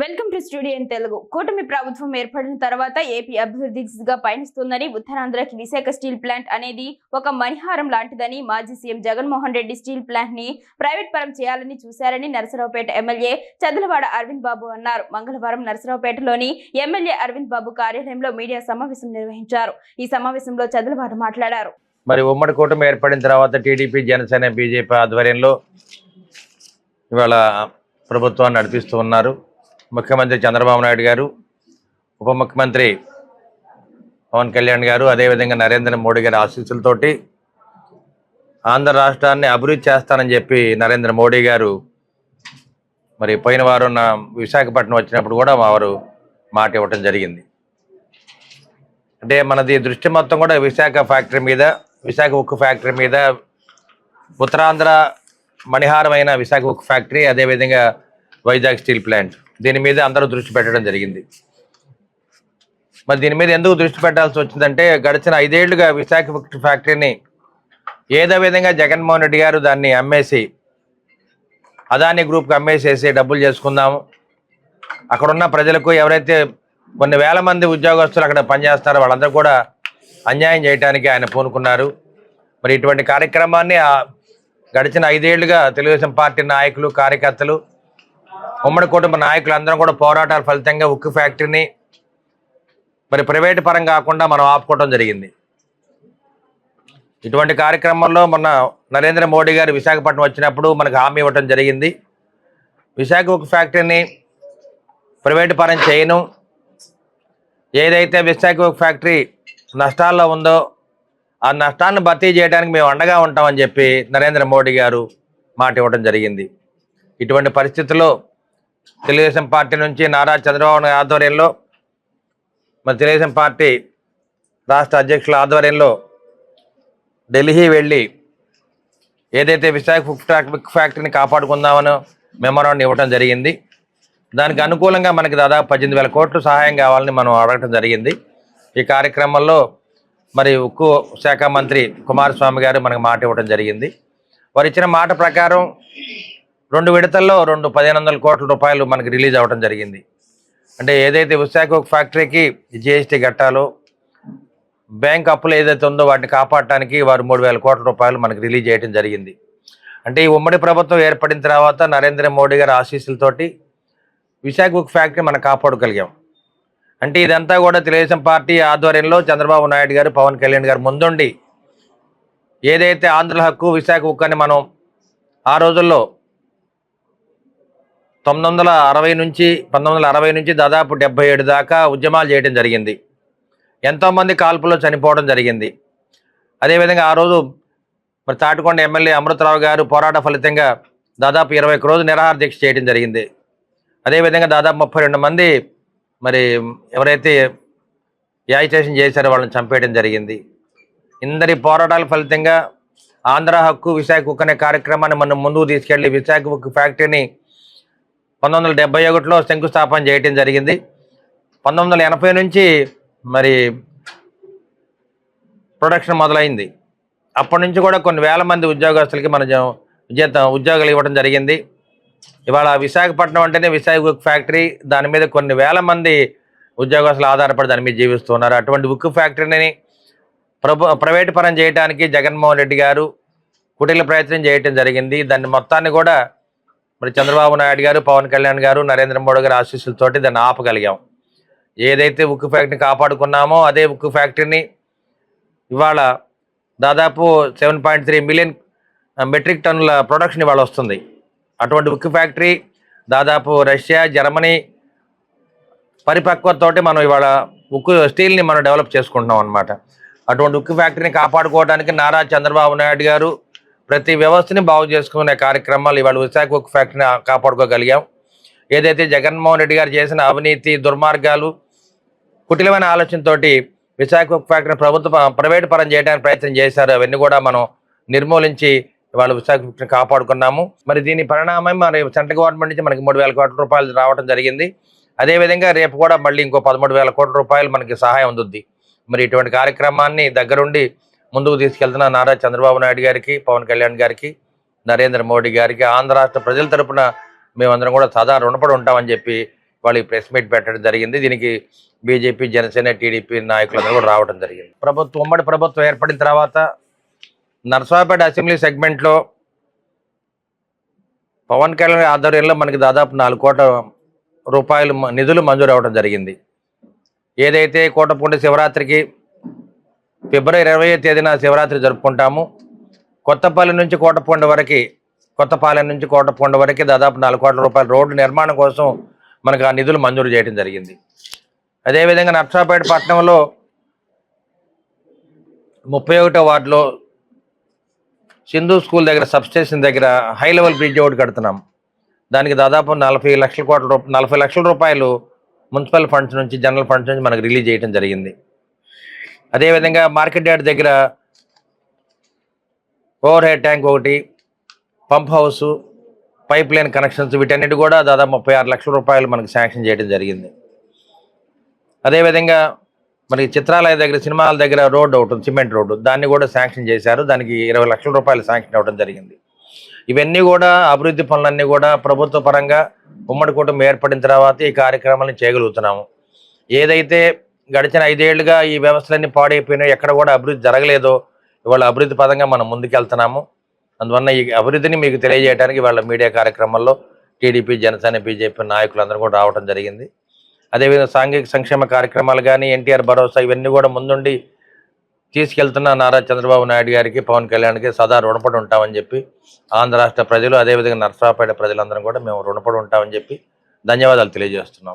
Welcome to studio in Telugu. కూటమి ప్రభుత్వం ఏర్పడిన తర్వాత ఏపీ అభివృద్ధి దిశగా పయనిస్తుందని ఉత్తరాంధ్రకి విశాఖ స్టీల్ ప్లాంట్ అనేది ఒక మణిహారం లాంటిదని మాజీ సీఎం జగన్మోహన్ రెడ్డి స్టీల్ ప్లాంట్ని ప్రైవేట్ పరం చేయాలని చూశారని నరసరావుపేట ఎమ్మెల్యే చదలవాడ అరవింద్ బాబు అన్నారు. మంగళవారం నరసరావుపేటలోని ఎమ్మెల్యే అరవింద్ బాబు కార్యాలయంలో మీడియా సమావేశం నిర్వహించారు. ఈ సమావేశంలో చదలవాడ మాట్లాడారు. మరి ఉమ్మడి కూటమి ఏర్పడిన తర్వాత టీడీపీ జనసేన బీజేపీ ఆధ్వర్యంలో ఇవాళ ప్రభుత్వాన్ని నడిపిస్తూ ఉన్నారు. ముఖ్యమంత్రి చంద్రబాబు నాయుడు గారు ఉప ముఖ్యమంత్రి పవన్ కళ్యాణ్ గారు అదేవిధంగా నరేంద్ర మోడీ గారి ఆశీస్సులతోటి ఆంధ్ర రాష్ట్రాన్ని అభివృద్ధి చేస్తానని చెప్పి నరేంద్ర మోడీ గారు మరి పోయిన వారం నా విశాఖపట్నం వచ్చినప్పుడు కూడా వారు మాట ఇవ్వటం జరిగింది. అంటే మనది దృష్టి మొత్తం కూడా విశాఖ ఫ్యాక్టరీ మీద విశాఖ ఉక్కు ఫ్యాక్టరీ మీద ఉత్తరాంధ్ర మణిహారమైన విశాఖ ఉక్కు ఫ్యాక్టరీ అదేవిధంగా వైజాగ్ స్టీల్ ప్లాంట్. దీని మీద అందరూ దృష్టి పెట్టడం జరిగింది. మరి దీని మీద ఎందుకు దృష్టి పెట్టాల్సి వచ్చిందంటే గడిచిన ఐదేళ్ళుగా విశాఖ ఫ్యాక్టరీని ఏదో విధంగా జగన్మోహన్ రెడ్డి గారు దాన్ని అమ్మేసి అదాని గ్రూప్కి అమ్మేసేసి డబ్బులు చేసుకుందాము. అక్కడున్న ప్రజలకు ఎవరైతే కొన్ని వేల మంది ఉద్యోగస్తులు అక్కడ పనిచేస్తారో వాళ్ళందరూ కూడా అన్యాయం చేయడానికి ఆయన పూనుకున్నారు. మరి ఇటువంటి కార్యక్రమాన్ని గడిచిన ఐదేళ్ళుగా తెలుగుదేశం పార్టీ నాయకులు కార్యకర్తలు ఉమ్మడి కుటుంబ నాయకులందరం కూడా పోరాటాల ఫలితంగా ఉక్కు ఫ్యాక్టరీని మరి ప్రైవేటు పరం కాకుండా మనం ఆపుకోవడం జరిగింది. ఇటువంటి కార్యక్రమంలో మొన్న నరేంద్ర మోడీ గారు విశాఖపట్నం వచ్చినప్పుడు మనకు హామీ ఇవ్వటం జరిగింది. విశాఖ ఉక్కు ఫ్యాక్టరీని ప్రైవేటు పరం చేయను. ఏదైతే విశాఖ ఉక్కు ఫ్యాక్టరీ నష్టాల్లో ఉందో ఆ నష్టాన్ని భర్తీ చేయడానికి మేము అండగా ఉంటామని చెప్పి నరేంద్ర మోడీ గారు మాట ఇవ్వడం జరిగింది. ఇటువంటి పరిస్థితుల్లో తెలుగుదేశం పార్టీ నుంచి నారా చంద్రబాబు ఆధ్వర్యంలో మరి తెలుగుదేశం పార్టీ రాష్ట్ర అధ్యక్షుల ఆధ్వర్యంలో ఢిల్లీ వెళ్ళి ఏదైతే విశాఖ ఫుడ్ ఫ్యాక్టరీని కాపాడుకుందామనో మెమోరాండం ఇవ్వడం జరిగింది. దానికి అనుకూలంగా మనకి దాదాపు పద్దెనిమిది వేల కోట్లు సహాయం కావాలని మనం అడగటం జరిగింది. ఈ కార్యక్రమంలో మరి ఉక్కు శాఖ మంత్రి కుమారస్వామి గారు మనకు మాట ఇవ్వడం జరిగింది. వారు ఇచ్చిన మాట ప్రకారం రెండు విడతల్లో రెండు పదిహేను వందల కోట్ల రూపాయలు మనకి రిలీజ్ అవ్వడం జరిగింది. అంటే ఏదైతే విశాఖ ఫ్యాక్టరీకి జిఎస్టీ కట్టాలో బ్యాంక్ అప్పులు ఏదైతే ఉందో వాటిని కాపాడటానికి వారు మూడు వేల కోట్ల రూపాయలు మనకి రిలీజ్ చేయడం జరిగింది. అంటే ఈ ఉమ్మడి ప్రభుత్వం ఏర్పడిన తర్వాత నరేంద్ర మోడీ గారి ఆశీస్సులతోటి విశాఖ ఉక్కు ఫ్యాక్టరీ మనం కాపాడగలిగాం. అంటే ఇదంతా కూడా తెలుగుదేశం పార్టీ ఆధ్వర్యంలో చంద్రబాబు నాయుడు గారు పవన్ కళ్యాణ్ గారు ముందుండి ఏదైతే ఆంధ్ర హక్కు విశాఖ ఉక్కు అని మనం ఆ రోజుల్లో తొమ్మిది వందల అరవై నుంచి పంతొమ్మిది వందల అరవై నుంచి దాదాపు డెబ్బై ఏడు దాకా ఉద్యమాలు చేయడం జరిగింది. ఎంతోమంది కాల్పులో చనిపోవడం జరిగింది. అదేవిధంగా ఆ రోజు మరి తాటికొండ ఎమ్మెల్యే అమృతరావు గారు పోరాట ఫలితంగా దాదాపు ఇరవై ఒక్క రోజు నిరాహార దీక్ష చేయడం జరిగింది. అదేవిధంగా దాదాపు ముప్పై రెండు మంది మరి ఎవరైతే యాజిటేషన్ చేశారో వాళ్ళని చంపేయడం జరిగింది. ఇందరి పోరాటాల ఫలితంగా ఆంధ్ర హక్కు విశాఖ హక్కు అనే కార్యక్రమాన్ని మనం ముందుకు తీసుకెళ్ళి విశాఖ హక్కు ఫ్యాక్టరీని పంతొమ్మిది వందల డెబ్బై ఒకటిలో శంకుస్థాపన చేయటం జరిగింది. పంతొమ్మిది వందల ఎనభై నుంచి మరి ప్రొడక్షన్ మొదలైంది. అప్పటి నుంచి కూడా కొన్ని వేల మంది ఉద్యోగస్తులకి మన విజేత జీతం ఉద్యోగాలు ఇవ్వడం జరిగింది. ఇవాళ విశాఖపట్నం అంటేనే విశాఖ ఉక్కు ఫ్యాక్టరీ దాని మీద కొన్ని వేల మంది ఉద్యోగస్తులు ఆధారపడి దాని మీద జీవిస్తున్నారు. అటువంటి ఉక్కు ఫ్యాక్టరీని ప్రభు ప్రైవేట్ పరం చేయడానికి జగన్మోహన్ రెడ్డి గారు కుటీల ప్రయత్నం చేయటం జరిగింది. దాన్ని మొత్తాన్ని కూడా మరి చంద్రబాబు నాయుడు గారు పవన్ కళ్యాణ్ గారు నరేంద్ర మోడీ గారి ఆశీస్సులతోటి దాన్ని ఆపగలిగాం. ఏదైతే ఉక్కు ఫ్యాక్టరీని కాపాడుకున్నామో అదే ఉక్కు ఫ్యాక్టరీని ఇవాళ దాదాపు seven point three million metric టన్నుల ప్రొడక్షన్ ఇవాళ వస్తుంది. అటువంటి ఉక్కు ఫ్యాక్టరీ దాదాపు రష్యా జర్మనీ పరిపక్వతతోటి మనం ఇవాళ ఉక్కు స్టీల్ని మనం డెవలప్ చేసుకుంటున్నాం అనమాట అటువంటి ఉక్కు ఫ్యాక్టరీని కాపాడుకోవడానికి నారా చంద్రబాబు నాయుడు గారు ప్రతి వ్యవస్థని బాగు చేసుకునే కార్యక్రమాలు ఇవాళ విశాఖ ఉక్కు ఫ్యాక్టరీని కాపాడుకోగలిగాం. ఏదైతే జగన్మోహన్ రెడ్డి గారు చేసిన అవినీతి దుర్మార్గాలు కుటిలమైన ఆలోచనతోటి విశాఖ ఉక్కు ఫ్యాక్టరీ ప్రభుత్వ ప్రైవేట్ పరం చేయడానికి ప్రయత్నం చేశారు. అవన్నీ కూడా మనం నిర్మూలించి ఇవాళ విశాఖ ఫ్యాక్టరీని కాపాడుకున్నాము. మరి దీని పరిణామం మరి సెంట్రల్ గవర్నమెంట్ నుంచి మనకి మూడు వేల కోట్ల రూపాయలు రావడం జరిగింది. అదేవిధంగా రేపు కూడా మళ్ళీ ఇంకో పదమూడు వేల కోట్ల రూపాయలు మనకి సహాయం అందుద్ది. మరి ఇటువంటి కార్యక్రమాన్ని దగ్గరుండి ముందుకు తీసుకెళ్తున్న నారా చంద్రబాబు నాయుడు గారికి పవన్ కళ్యాణ్ గారికి నరేంద్ర మోడీ గారికి ఆంధ్ర రాష్ట్ర ప్రజల తరపున మేమందరం కూడా సదా రుణపడి ఉంటామని చెప్పి వాళ్ళకి ప్రెస్ మీట్ పెట్టడం జరిగింది. దీనికి బీజేపీ జనసేన టీడీపీ నాయకులందరూ కూడా రావడం జరిగింది. ప్రభుత్వం ఉమ్మడి ప్రభుత్వం ఏర్పడిన తర్వాత నర్సాపేట అసెంబ్లీ సెగ్మెంట్లో పవన్ కళ్యాణ్ ఆధ్వర్యంలో మనకి దాదాపు నాలుగు కోట్ల రూపాయలు నిధులు మంజూరు అవ్వడం జరిగింది. ఏదైతే కోటపూండి శివరాత్రికి ఫిబ్రవరి ఇరవై తేదీన శివరాత్రి జరుపుకుంటాము. కొత్తపల్లి నుంచి కోటపొండ వరకు కొత్తపాలెం నుంచి కోటపొండ వరకు దాదాపు నాలుగు కోట్ల రూపాయల రోడ్డు నిర్మాణం కోసం మనకు ఆ నిధులు మంజూరు చేయడం జరిగింది. అదేవిధంగా నర్సాపేట పట్టణంలో ముప్పై ఒకటో వార్డులో సింధు స్కూల్ దగ్గర సబ్స్టేషన్ దగ్గర హై లెవెల్ బ్రిడ్జ్ ఒకటి కడుతున్నాం. దానికి దాదాపు నలభై లక్షల కోట్ల రూప నలభై లక్షల రూపాయలు మున్సిపల్ ఫండ్స్ నుంచి జనరల్ ఫండ్స్ నుంచి మనకు రిలీజ్ చేయడం జరిగింది. అదేవిధంగా మార్కెట్ యార్డ్ దగ్గర ఓవర్ హెడ్ ట్యాంక్ ఒకటి pump house pipe line connections వీటన్నిటి కూడా దాదాపు ముప్పై ఆరు లక్షల రూపాయలు మనకు శాంక్షన్ చేయడం జరిగింది. అదేవిధంగా మనకి చిత్రాలయ దగ్గర సినిమాల దగ్గర రోడ్డు ఒకటి సిమెంట్ రోడ్డు. దాన్ని కూడా శాంక్షన్ చేశారు. దానికి ఇరవై లక్షల రూపాయలు శాంక్షన్ అవ్వడం జరిగింది. ఇవన్నీ కూడా అభివృద్ధి పనులన్నీ కూడా ప్రభుత్వ పరంగా ఉమ్మడి కుటుంబం ఏర్పడిన తర్వాత ఈ కార్యక్రమాలను చేయగలుగుతున్నాము. ఏదైతే గడిచిన ఐదేళ్ళుగా ఈ వ్యవస్థలన్నీ పాడైపోయినాయి. ఎక్కడ కూడా అభివృద్ధి జరగలేదో. ఇవాళ అభివృద్ధి పదంగా మనం ముందుకెళ్తున్నాము. అందువల్ల ఈ అభివృద్ధిని మీకు తెలియజేయడానికి వాళ్ళ మీడియా కార్యక్రమంలో టీడీపీ జనసేన బీజేపీ నాయకులందరూ కూడా రావడం జరిగింది. అదేవిధంగా సాంఘిక సంక్షేమ కార్యక్రమాలు కానీ ఎన్టీఆర్ భరోసా ఇవన్నీ కూడా ముందుండి తీసుకెళ్తున్న నారా చంద్రబాబు నాయుడు గారికి పవన్ కళ్యాణ్కి సదా రుణపడి ఉంటామని చెప్పి ఆంధ్ర రాష్ట్ర ప్రజలు అదేవిధంగా నర్సరాపేట ప్రజలందరం కూడా మేము రుణపడి ఉంటామని చెప్పి ధన్యవాదాలు తెలియజేస్తున్నాం.